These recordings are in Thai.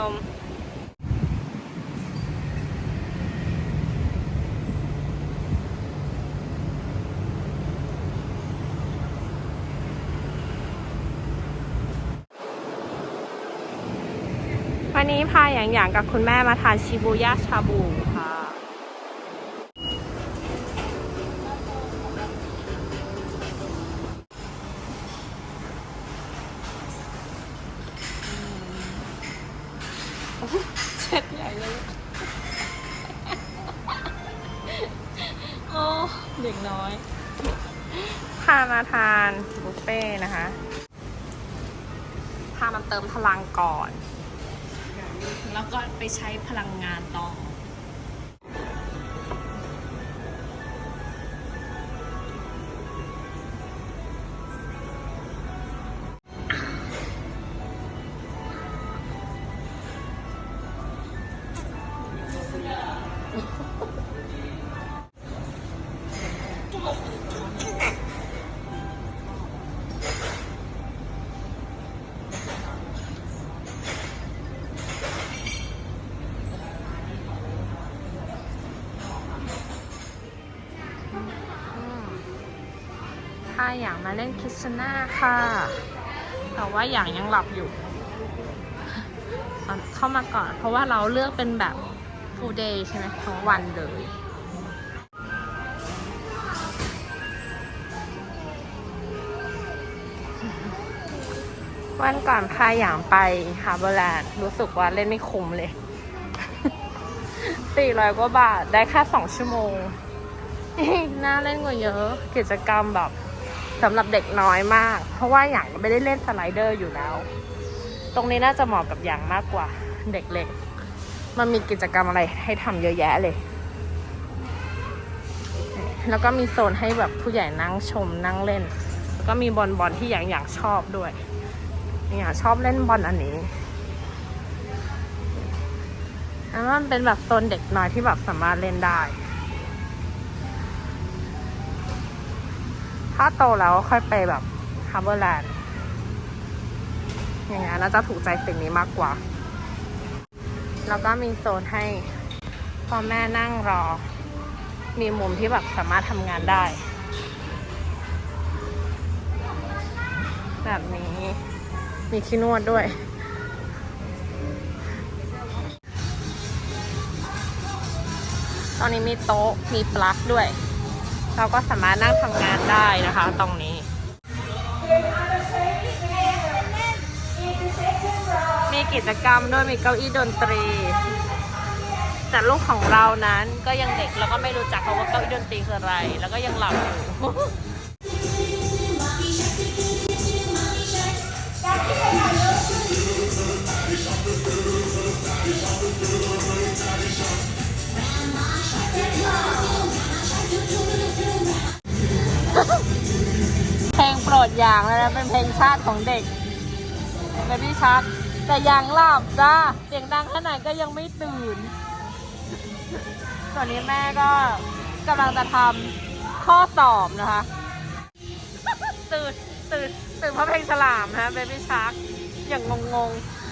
ลมวันนี้พาอย่างอย่างกับคุณแม่มาทานชิบูย่าชาบูค่ะ เช็ดใหญ่เลย โอ้เด็กน้อย พามาทานบุฟเฟ่ต์นะคะ พามาเติมพลังก่อน แล้วก็ไปใช้พลังงานต่อ ถ้าอย่างมาเล่นคิสนาค่ะ แต่ว่าอย่างยังหลับอยู่ เข้ามาก่อน เพราะว่าเราเลือกเป็นแบบ full day ใช่ไหมทั้งวันเลยวันก่อนพาอย่างไปฮาร์เบอร์แลนด์รู้สึกว่าเล่นไม่คุ้มเลยสี่ร้อยกว่าบาท ได้แค่สองชั่วโมง น่าเล่นกว่าเยอะ กิจกรรมแบบ สำหรับเด็กน้อยมาก เพราะว่าอย่างไม่ได้เล่นสไลเดอร์อยู่แล้ว ตรงนี้น่าจะเหมาะกับอย่างมากกว่าเด็กเล็ก มันมีกิจกรรมอะไรให้ทำเยอะแยะเลย แล้วก็มีโซนให้แบบผู้ใหญ่นั่งชมนั่งเล่น แล้วก็มีบอลบอลที่อย่างอย่างชอบด้วย อย่างชอบเล่นบอลอันนี้อันนั้นมันเป็นแบบโซนเด็กน้อยที่แบบสามารถเล่นได้ ถ้าโตแล้วค่อยไปแบบฮาร์เบอร์แลนด์อย่างนั้นน่าจะถูกใจสิ่งนี้มากกว่า แล้วก็มีโซนให้พ่อแม่นั่งรอ มีมุมที่แบบสามารถทำงานได้ แบบนี้ มีที่นวดด้วยตอนนี้มีโต๊ะ มีปลั๊กด้วย เราก็สามารถนั่งทำงานได้นะคะตรงนี้ มีกิจกรรมด้วยมีเก้าอี้ดนตรี แต่ลูกของเรานั้นก็ยังเด็กแล้วก็ไม่รู้จักเขาว่าเก้าอี้ดนตรีคืออะไร แล้วก็ยังหลับอยู่ เพลงโปรดอย่างเลยนะเป็นเพลงชาติของเด็กเบบี้ชักแต่ยังหลับจ้าเสียงดังขนาดก็ยังไม่ตื่นส่วนนี้แม่ก็กำลังจะทำข้อสอบนะคะ ตื่นตื่นตื่นเพราะเพลงฉลามนะเบบี้ชักอย่างงงงๆ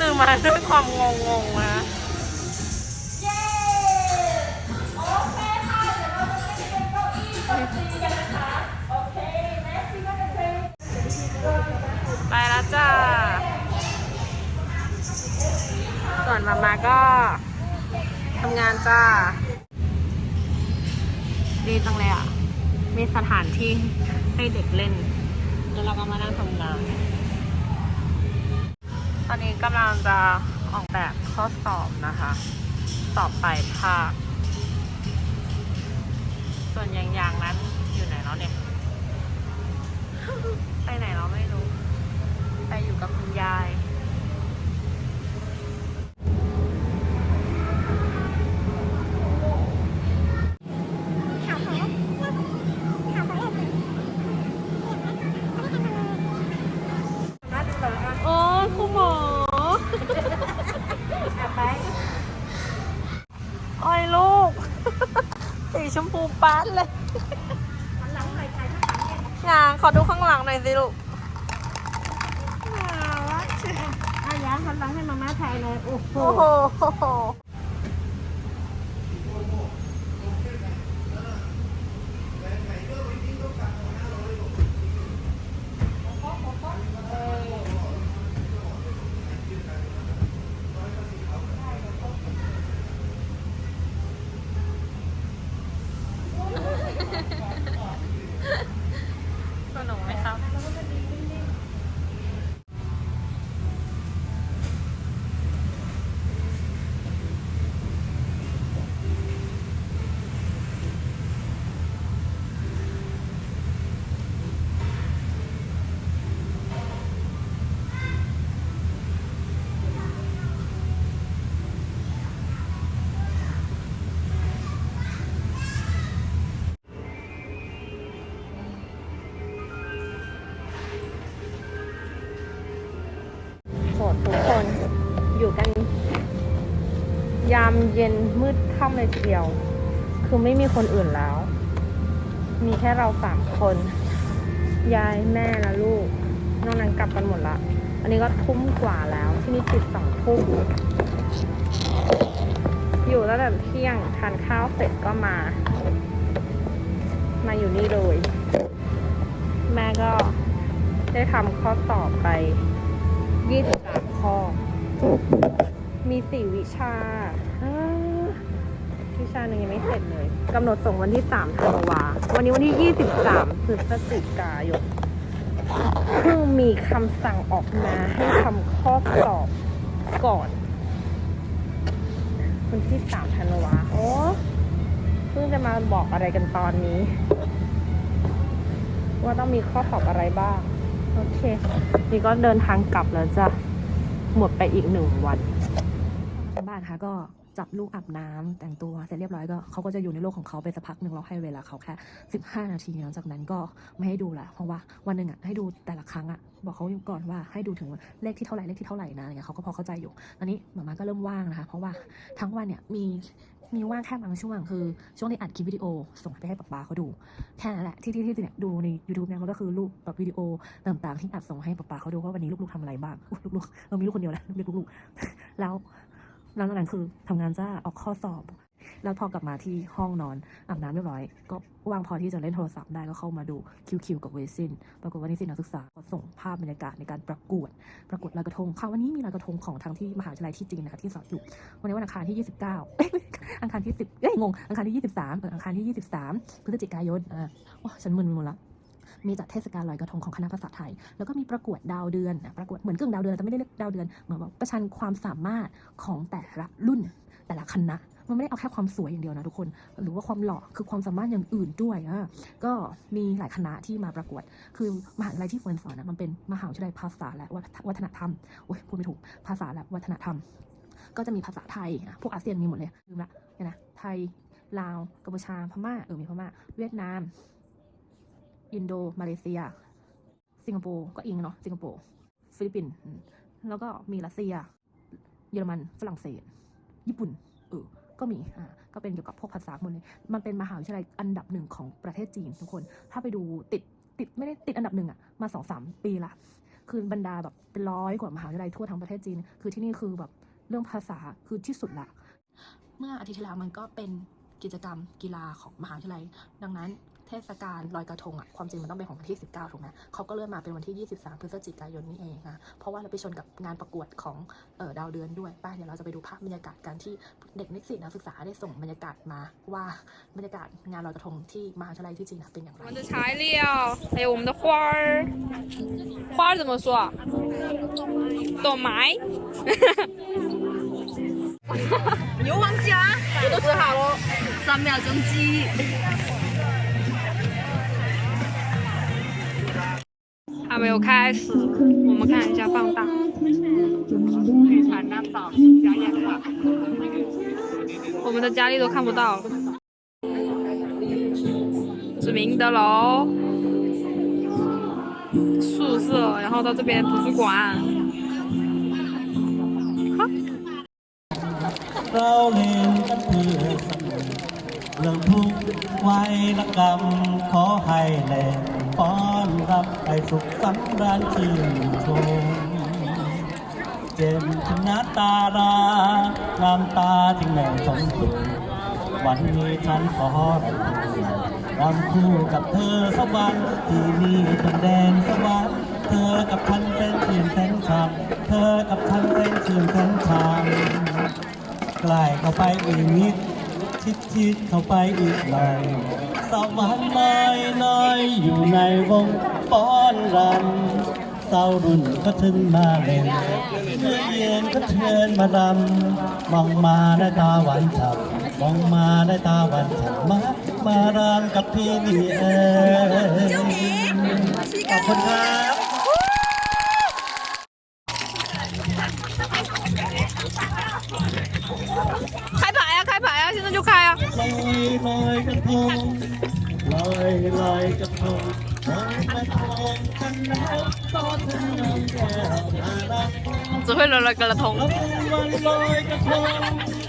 ตื่นมาด้วยความงงงๆนะ ที่ให้เด็กเล่น แล้วเราก็มานั่งทำงาน ตอนนี้กำลังจะออกแบบข้อสอบนะคะ สอบปลายภาค ส่วนอย่างๆนั้นอยู่ไหนแล้วเนี่ย ไปไหนเราไม่รู้ ไปอยู่กับคุณยาย ชมพูป๊าดเลยอย่าขอดูข้างหลังหน่อยสิลูกน่ารักเชียว อาหยางหันหลังให้มาม่าถ่ายเลยโอ้โห เย็นมืดค่ำเลยทีเดียว คือไม่มีคนอื่นแล้ว มีแค่เราสามคน ยายแม่และลูก นอกนั้นกลับกันหมดละ อันนี้ก็ทุ่มกว่าแล้ว ที่นี่ปิดสองทุ่มอยู่ตั้งแต่เที่ยงทานข้าวเสร็จก็มา มาอยู่นี่เลย แม่ก็ได้ทำข้อสอบไปยี่สิบสามข้อ มีสี่วิชาอ่า วิชาหนึ่งยังไม่เสร็จเลยกำหนดส่งวันที่สามธันวาวันนี้วันที่ยี่สิบสามพฤศจิกายนเพิ่งมีคำสั่งออกมาให้ทำข้อสอบก่อน วันที่สามธันวาโอ้เพิ่งจะมาบอกอะไรกันตอนนี้ ว่าต้องมีข้อสอบอะไรบ้าง โอเค นี่ก็เดินทางกลับแล้วจ้ะหมดไปอีกหนึ่งวัน บ้านค่ะก็ จับลูกอาบน้ำแต่งตัวเสร็จเรียบร้อยก็เขาก็จะอยู่ในโลกของเขาไปสักพักหนึ่งเราให้เวลาเขาแค่สิบห้านาทีหลังจากนั้นก็ไม่ให้ดูละเพราะว่าวันหนึ่งอะให้ดูแต่ละครั้งอะบอกเขาอยู่ก่อนว่าให้ดูถึงเลขที่เท่าไหร่เลขที่เท่าไหร่นะอะไรเงี้ยเขาก็พอเข้าใจอยู่ตอนนี้หมามาก็เริ่มว่างนะคะ เพราะว่าทั้งวันเนี่ยมีมีว่างแค่บางช่วงคือช่วงที่อัดคลิปวิดีโอส่งไปให้ป๊าป๊าเขาดูแค่นั้นแหละที่ที่ที่เนี่ยดูใน YouTube เนี่ยมันก็คือรูปแบบวิดีโอต่างๆ ที่อัดส่งให้ป๊าป๊าเขาดูว่าวันนี้ลูกๆทำอะไรบ้างลูกๆเรามีลูกคนเดียวนะลูกลูกๆแล้ว หลังจากนั้นคือทำงานจ้าออกข้อสอบ แล้วพอกลับมาที่ห้องนอนอาบน้ำเรียบร้อย ก็ว่างพอที่จะเล่นโทรศัพท์ได้ก็เข้ามาดูคิวคิวกับเวซินปรากฏว่านิสิตนักศึกษาก็ส่งภาพบรรยากาศในการประกวด ประกวดลอยกระทงค่ะวันนี้มีลอยกระทงของทางที่มหาวิทยาลัยที่จีนนะคะที่สอนอยู่วันนี้วันอังคารที่ 29เอ้ยอังคารที่ 10เอ้ยงงอังคารที่ 23เอออังคารที่ 23พฤศจิกายนอ่าโอ้ฉันมึนหมดละ มีจัดเทศกาลลอยกระทงของคณะภาษาไทย แล้วก็มีประกวดดาวเดือนนะประกวดเหมือนกึ่งดาวเดือนแต่ไม่ได้เรียกดาวเดือนเหมือนแบบประชันความสามารถของแต่ละรุ่นแต่ละคณะมันไม่ได้เอาแค่ความสวยอย่างเดียวนะทุกคน หรือว่าความหล่อคือความสามารถอย่างอื่นด้วยอะก็มีหลายคณะที่มาประกวด คือมหาวิทยาลัยที่เฟิร์นสอนนะมันเป็นมหาวิทยาลัยภาษาและวัฒนธรรมโอ้ยพูดไม่ถูกภาษาและวัฒนธรรม ก็จะมีภาษาไทยอะพวกอาเซียนมีหมดเลยลืมละเนี่ยนะไทยลาวกัมพูชาพม่าเออมีพม่า เวียดนาม อินโด มาเลเซีย สิงคโปร์ก็อิงเนาะสิงคโปร์ฟิลิปปินส์แล้วก็มีรัสเซีย เยอรมันฝรั่งเศส ญี่ปุ่นเออก็มีอ่าก็เป็นเกี่ยวกับพวกภาษาหมดเลย มันเป็นมหาวิทยาลัยอันดับหนึ่งของประเทศจีนทุกคน ถ้าไปดูติดติดไม่ได้ติดอันดับหนึ่งอะมาสองสามปีละคือบรรดาแบบเป็นร้อยกว่ามหาวิทยาลัยทั่วทั้งประเทศจีน คือที่นี่คือแบบเรื่องภาษาคือที่สุดละ เมื่ออาทิตย์ที่แล้วมันก็เป็นกิจกรรมกีฬาของมหาวิทยาลัย ดังนั้น เทศกาลลอยกระทงอ่ะความจริงมันต้องเป็นของวันที่ 19 ถูกไหมเขาก็เลื่อนมาเป็นวันที่ 23 พฤศจิกายนนี่เองนะเพราะว่าเราไปชนกับงานประกวดของเออดาวเดือนด้วยไป้าเดี๋ยวเราจะไปดูภาพบรรยากาศการที่เด็กนิสิตนักศึกษาได้ส่งบรรยากาศมาว่าบรรยากาศงานลอยกระทงที่มหาวิทยาลัยที่จีนนะเป็นอย่างไร 我们的材料，还有我们的花儿，花儿怎么说？豆埋。你又忘记啊？我都记好了。三秒钟记忆。 没有开始，我们看一下放大。我们的佳丽都看不到。是明德楼宿舍，然后到这边图书馆。好， พร้อมขอให้แหล่ป้อนรับให้สุขสำราญชื่นชมเจ็บชนะตาดางามตาจึงแม่สมบูรณ์วันนี้ฉันขอรำคู่กับเธอสักวันที่นี่เป็นแดนสวรรค์เธอกับฉันเป็นชื่นแสนชามเธอกับฉันเป็นชื่นแสนชามใกล้เข้าไปอีกนิดชิดชิดเข้าไปอีกหน่อย ตะวัน้อยน้อยอยู่ในวงป้อนรำสาวรุ่นก็ถึงมาเร็วเมื่อเย็นก็เชิญมารำมองมาได้ตาหวานฉ่ำมองมาได้ตาหวานฉ่ำมามารำกับพี่นี่เองขอบคุณครับใคร 开牌呀、现在就开啊！ ลอยลอยกระทงลอยลอยกระทงลอยกระทงกันแล้วต่อถึงน้องแก้วน่ารัก 只会了了个了通。 แล้ววันลอยกระทงลอยลอยกระทงลอยกระทงลอยกระทงและกลองเป็นจังหวะกันที่ลอยกระทง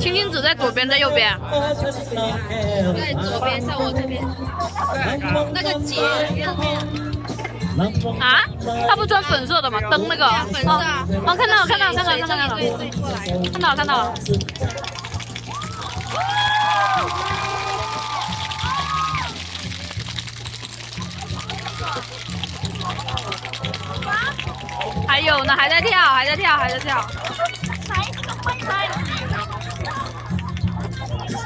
青青子在左边，在右边。在左边，在我这边。那个姐啊？他不穿粉色的吗？灯那个。粉色啊。哦，看到了，看到了，看到了，看到了，看到了，看到了。还有呢，还在跳，还在跳，还在跳。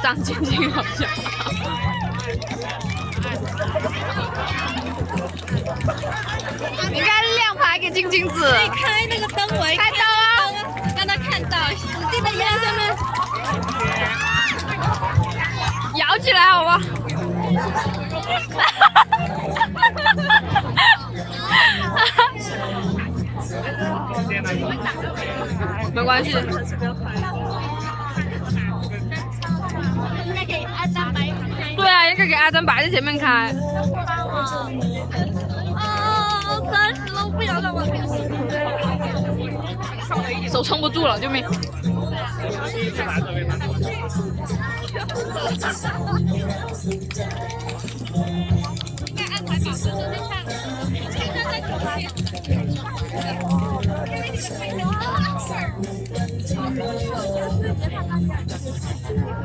张晶晶好像。你看亮牌给晶晶子，开那个灯，我一开灯啊，让他看到，使劲的压他们，摇起来好吗？没关系。给阿觉我在前面开。啊你的特我要想我一遍两不住了，救命着我走双脚踩在沙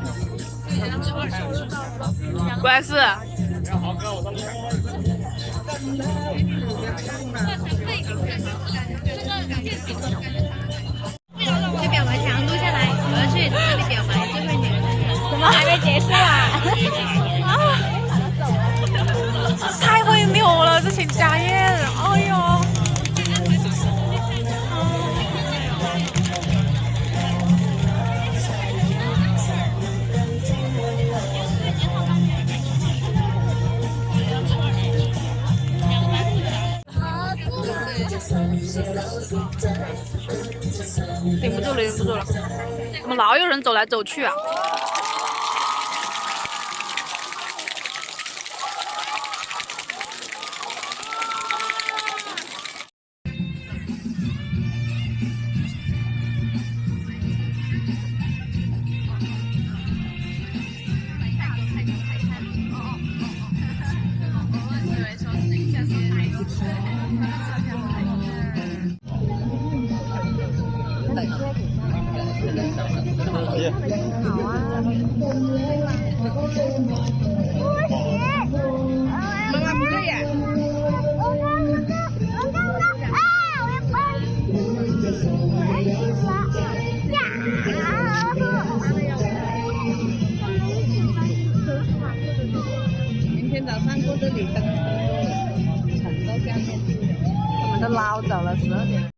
滩也是。去表白墙录下来，我要去那里表白，最后一年。怎么还没结束顶不住了，顶不住了！怎么老有人走来走去啊？明天早上过这里，成都下面，我们都捞走了十二点。